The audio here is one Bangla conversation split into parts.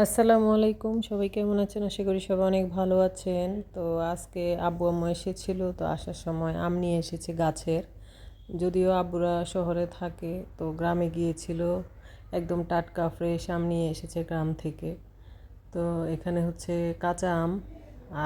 আসসালামু আলাইকুম। সবাই কেমন আছেন? আশা করি সবাই অনেক ভালো আছেন। তো আজকে আব্বু আম্মু এসেছিল, তো আসার সময় আম নিয়ে এসেছে গাছের। যদিও আব্বুরা শহরে থাকে, তো গ্রামে গিয়েছিল। একদম টাটকা, ফ্রেশ আম নিয়ে এসেছে গ্রাম থেকে। তো এখানে হচ্ছে কাঁচা আম।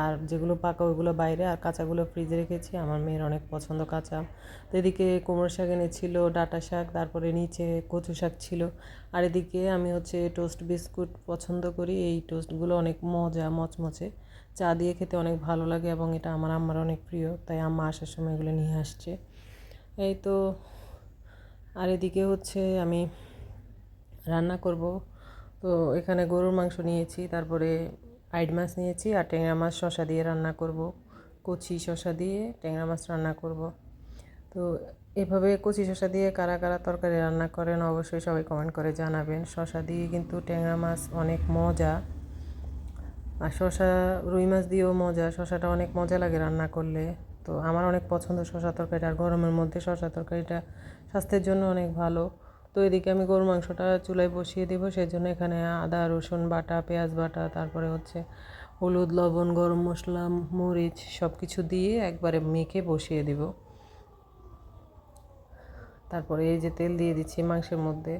আর যেগুলো পাকা, ওইগুলো বাইরে আর কাঁচাগুলো ফ্রিজে রেখেছি। আমার মেয়ের অনেক পছন্দ কাঁচা। তো এদিকে কোমর শাক এনেছিল, ডাটা শাক, তারপরে নিচে কচু শাক ছিল। আর এদিকে আমি হচ্ছে টোস্ট বিস্কুট পছন্দ করি। এই টোস্টগুলো অনেক মজা, মচমচে। চা দিয়ে খেতে অনেক ভালো লাগে এবং এটা আমার আম্মার অনেক প্রিয়, তাই আম্মা আসার সময় এগুলো নিয়ে আসছে। এই তো, আর এদিকে হচ্ছে আমি রান্না করব। তো এখানে গরুর মাংস নিয়েছি, তারপরে আইড মাছ নিয়েছি আর ট্যাংরা মাছ শশা দিয়ে রান্না করব। কচি শশা দিয়ে ট্যাংরা মাছ রান্না করব। তো এভাবে কচি শশা দিয়ে কারা কারা তরকারি রান্না করেন অবশ্যই সবাই কমেন্ট করে জানাবেন। শশা দিয়ে কিন্তু ট্যাংরা মাছ অনেক মজা। আর শশা রুই মাছ দিয়েও মজা। শশাটা অনেক মজা লাগে রান্না করলে। তো আমার অনেক পছন্দ শশা তরকারিটা। আর গরমের মধ্যে শশা তরকারিটা স্বাস্থ্যের জন্য অনেক ভালো। তো এদিকে আমি গরুর মাংসটা চুলায় বসিয়ে দেবো সেই জন্য এখানে আদা, রসুন, বাটা, পেঁয়াজ বাটা, তারপরে হচ্ছে হলুদ, লবণ, গরম মশলা, মরিচ সব কিছু দিয়ে একবারে মেখে বসিয়ে দেব। তারপরে এই যে তেল দিয়ে দিচ্ছি মাংসের মধ্যে।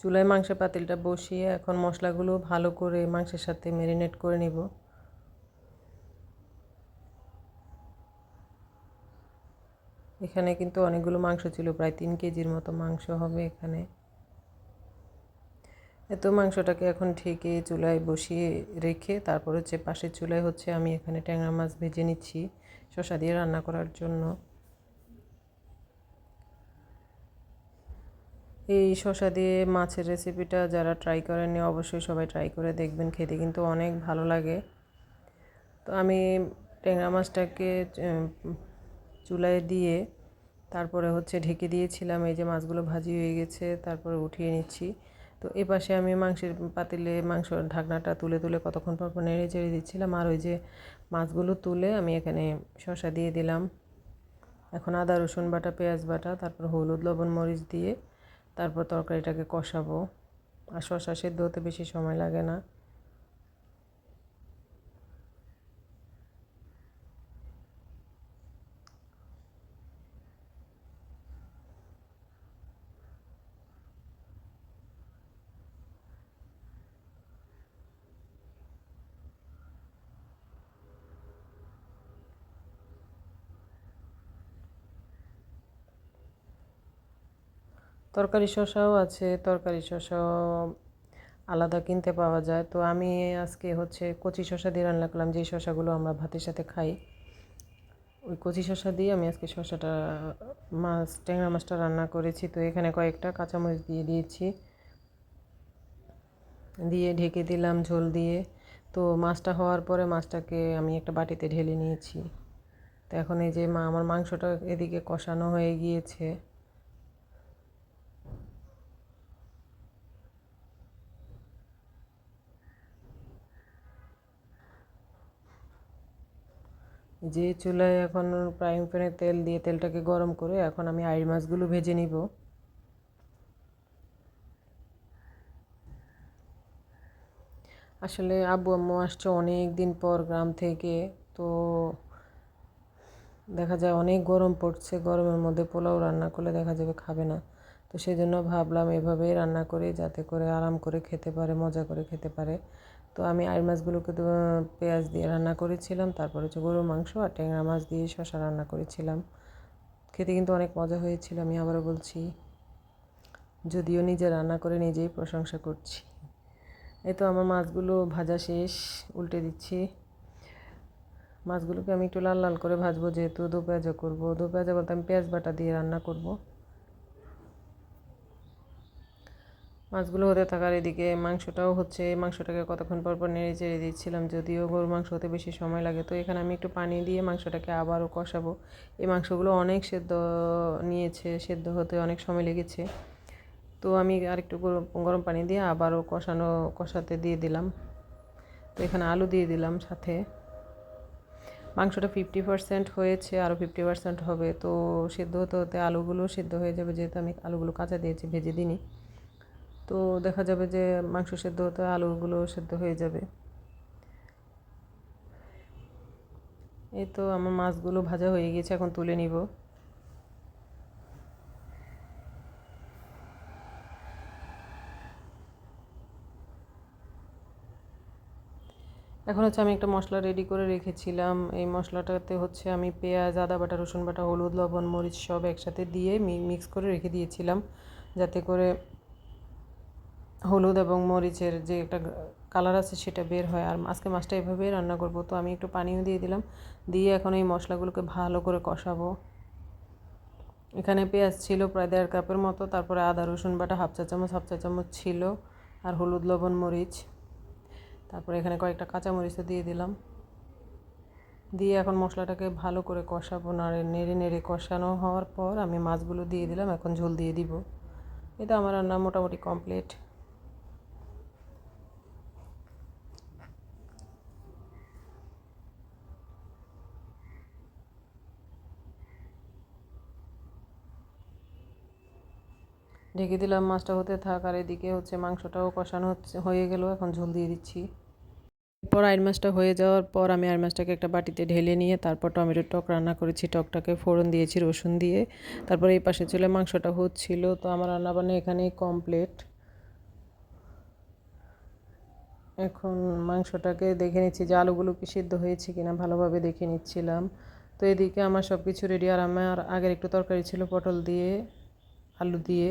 চুলায় মাংসের পাতিলটা বসিয়ে এখন মশলাগুলো ভালো করে মাংসের সাথে ম্যারিনেট করে নেব। এখানে কিন্তু অনেকগুলো মাংস ছিল, প্রায় তিন কেজির মতো মাংস হবে এখানে। এত মাংসটাকে এখন ঠেকে চুলায় বসিয়ে রেখে তারপর হচ্ছে পাশের চুলায় হচ্ছে আমি এখানে ট্যাংরা মাছ ভেজে নিচ্ছি শশা দিয়ে রান্না করার জন্য। এই শশা দিয়ে মাছের রেসিপিটা যারা ট্রাই করেননি, অবশ্যই সবাই ট্রাই করে দেখবেন, খেতে কিন্তু অনেক ভালো লাগে। তো আমি ট্যাংরা মাছটাকে চুলায় দিয়ে তারপরে হচ্ছে ঢেকে দিয়েছিলাম, এই যে মাছগুলো ভাজি হয়ে গেছে, তারপরে উঠিয়ে নিচ্ছি। তো এ পাশে আমি মাংসের পাতিলে, মাংস ঢাকনাটা তুলে তুলে কতক্ষণ পর পর নেড়ে চেড়ে দিচ্ছিলাম, আর ওই যে মাছগুলো তুলে আমি এখানে শশা দিয়ে দিলাম। এখন আদা, রসুন বাটা, পেঁয়াজ বাটা, তারপর হলুদ, লবণ, মরিচ দিয়ে তারপর তরকারিটাকে কষাবো। আর শশা সেদ্ধ হতে বেশি সময় লাগে না। তরকারি শসাও আছে, তরকারি শসাও আলাদা কিনতে পাওয়া যায়। তো আমি আজকে হচ্ছে কচি শসা দিয়ে রান্না করলাম, যেই শসাগুলো আমরা ভাতের সাথে খাই। ওই কচি শসা দিয়ে আমি আজকে শসাটা, মাছ, ট্যাংরা মাছটা রান্না করেছি। তো এখানে কয়েকটা কাঁচামরিচ দিয়ে দিয়েছি। দিয়ে ঢেকে দিলাম ঝোল দিয়ে। তো মাছটা হওয়ার পরে মাছটাকে আমি একটা বাটিতে ঢেলে নিয়েছি। তো এখন এই যে মা, আমার মাংসটা এদিকে কষানো হয়ে গিয়েছে। যে চুলায় এখন ফ্রাইং প্যানে তেল দিয়ে তেলটাকে গরম করে এখন আমি আইড় মাছগুলো ভেজে নিব। আসলে আব্বু আম্মু আসছে অনেক দিন পর গ্রাম থেকে, তো দেখা যায় অনেক গরম পড়ছে, গরমের মধ্যে পোলাও রান্না করলে দেখা যাবে খাবে না। তো সেই জন্য ভাবলাম এভাবেই রান্না করি, যাতে করে আরাম করে খেতে পারে, মজা করে খেতে পারে। তো আমি আইর মাছগুলোকে পেঁয়াজ দিয়ে রান্না করেছিলাম, তারপর হচ্ছে গরুর মাংস আর ট্যাংরা মাছ দিয়ে শশা রান্না করেছিলাম। খেতে কিন্তু অনেক মজা হয়েছিল, আমি আবারও বলছি। যদিও নিজে রান্না করে নিজেই প্রশংসা করছি। এই তো আমার মাছগুলো ভাজা শেষ, উল্টে দিচ্ছি। মাছগুলোকে আমি একটু লাল লাল করে ভাজবো, যেহেতু দু পেঁয়াজা করব। দু পেঁয়াজা বলতে আমি পেঁয়াজ বাটা দিয়ে রান্না করব। মাছগুলো হতে থাকার এদিকে মাংসটাও হচ্ছে। মাংসটাকে কতক্ষণ পর পর নেড়ে চেড়ে দিচ্ছিলাম, যদিও গরুর মাংস হতে বেশি সময় লাগে। তো এখানে আমি একটু পানি দিয়ে মাংসটাকে আবারও কষাবো। এই মাংসগুলো অনেক সেদ্ধ নিয়েছে, সেদ্ধ হতে অনেক সময় লেগেছে। তো আমি আরেকটু গরম পানি দিয়ে আবারও কষানো, কষাতে দিয়ে দিলাম। তো এখানে আলু দিয়ে দিলাম সাথে। মাংসটা ফিফটি পার্সেন্ট হয়েছে আরও ফিফটি পার্সেন্ট হবে। তো সেদ্ধ হতে হতে আলুগুলো সেদ্ধ হয়ে যাবে, যেহেতু আমি আলুগুলো কাঁচা দিয়েছি, ভেজে দিইনি। তো দেখা যাবে যে মাংস সেদ্ধ হতে আলুগুলো সেদ্ধ হয়ে যাবে। এই তো আমার মাছগুলো ভাজা হয়ে গেছে এখন তুলে নিব। এখন হচ্ছে আমি একটা মশলা রেডি করে রেখেছিলাম। এই মশলাটাতে হচ্ছে আমি পেঁয়াজ, আদা বাটা, রসুন বাটা, হলুদ, লবণ, মরিচ সব একসাথে দিয়ে মিক্স করে রেখে দিয়েছিলাম। যাতে করে হলুদ এবং মরিচের যে একটা কালার আছে সেটা বের হয়। আর আজকে মাছটা এভাবেই রান্না করব। তো আমি একটু পানিও দিয়ে দিলাম। দিয়ে এখন এই মশলাগুলোকে ভালো করে কষাবো। এখানে পেঁয়াজ ছিল প্রায় দেড় কাপের মতো, তারপরে আদা, রসুন বাটা হাফ চা চামচ, হাফ চা চামচ ছিল, আর হলুদ, লবণ, মরিচ। তারপরে এখানে কয়েকটা কাঁচামরিচও দিয়ে দিলাম। দিয়ে এখন মশলাটাকে ভালো করে কষাবো। নাড়ে, নেড়ে নেড়ে কষানো হওয়ার পর আমি মাছগুলো দিয়ে দিলাম। এখন ঝোল দিয়ে দিব। এটা আমার রান্না মোটামুটি কমপ্লিট ঢেকে দিলাম, মাছটা হতে থাক। আর এদিকে হচ্ছে মাংসটাও কষানো হচ্ছে, হয়ে গেল। এখন ঝোল দিয়ে দিচ্ছি। এরপর আইর মাছটা হয়ে যাওয়ার পর আমি আইর মাছটাকে একটা বাটিতে ঢেলে নিয়ে তারপর টমেটোর টক রান্না করেছি। টকটাকে ফোড়ন দিয়েছি, রসুন দিয়ে। তারপর এই পাশে চলে মাংসটা হচ্ছিল। তো আমার রান্নাবান্না এখানেই কমপ্লিট। এখন মাংসটাকে দেখে নিচ্ছি যে আলুগুলো কি সিদ্ধ হয়েছে কিনা, ভালোভাবে দেখে নিচ্ছিলাম। তো এদিকে আমার সব কিছু রেডি। আর আমার আগের একটু তরকারি ছিল পটল দিয়ে, আলু দিয়ে।